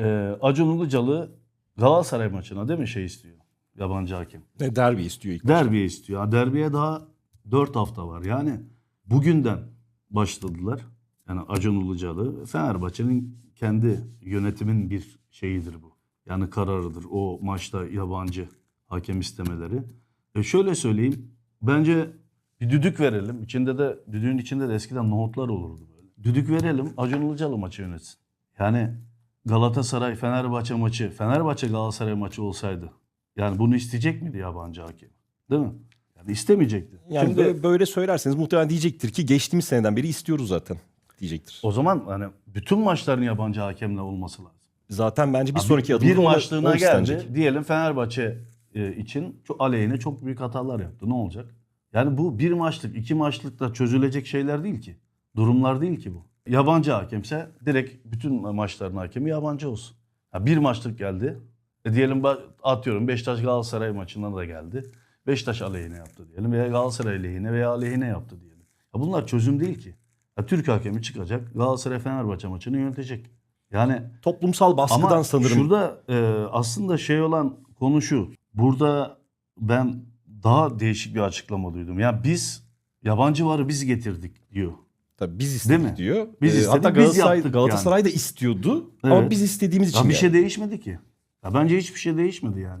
Ee, Acun Ilıcalı Galatasaray maçına değil mi şey istiyor? Yabancı hakem. Ne derbi istiyor ilk. Derbiye istiyor. Ha, Derbiye daha 4 hafta var. Yani bugünden başladılar. Yani Acun Ilıcalı Fenerbahçe'nin kendi yönetimin bir şeyidir bu. Yani kararıdır. O maçta yabancı hakem istemeleri. E şöyle söyleyeyim. Bence bir düdük verelim. İçinde de düdüğün içinde de eskiden nohutlar olurdu böyle. Düdük verelim. Acun Ilıcalı maçı yönetsin. Yani Galatasaray Fenerbahçe maçı, Fenerbahçe Galatasaray maçı olsaydı yani bunu isteyecek miydi yabancı hakem? Değil mi? Yani istemeyecekti. Yani Şimdi böyle, böyle söylerseniz muhtemelen diyecektir ki geçtiğimiz seneden beri istiyoruz zaten diyecektir. o zaman hani bütün maçların yabancı hakemle olması lazım. Zaten bence bir Abi sonraki adım bir o- maçlığına o geldi. istenecek. Diyelim Fenerbahçe e, için çok aleyhine çok büyük hatalar yaptı. Ne olacak? Yani bu bir maçlık, iki maçlıkla çözülecek şeyler değil ki. Durumlar değil ki bu. Yabancı hakemse direkt bütün maçların hakemi yabancı olsun. Ha, bir maçlık geldi. E diyelim atıyorum Beşiktaş Galatasaray maçından da geldi. Beşiktaş aleyhine yaptı diyelim veya Galatasaray lehine veya aleyhine yaptı diyelim. Ya bunlar çözüm değil ki. Ya Türk hakemi çıkacak Galatasaray Fenerbahçe maçını yönetecek. Yani Toplumsal baskıdan ama sanırım. şurada e, aslında şey olan konu şu. Burada ben daha değişik bir açıklama duydum. Ya biz yabancı varı biz getirdik diyor. Tabii biz istedik diyor. Biz Ee, istedik, hatta biz Galatasaray, yaptık Galatasaray da istiyordu ama Evet. biz istediğimiz için Ya bir yani. şey değişmedi ki. Ya bence hiçbir şey değişmedi yani.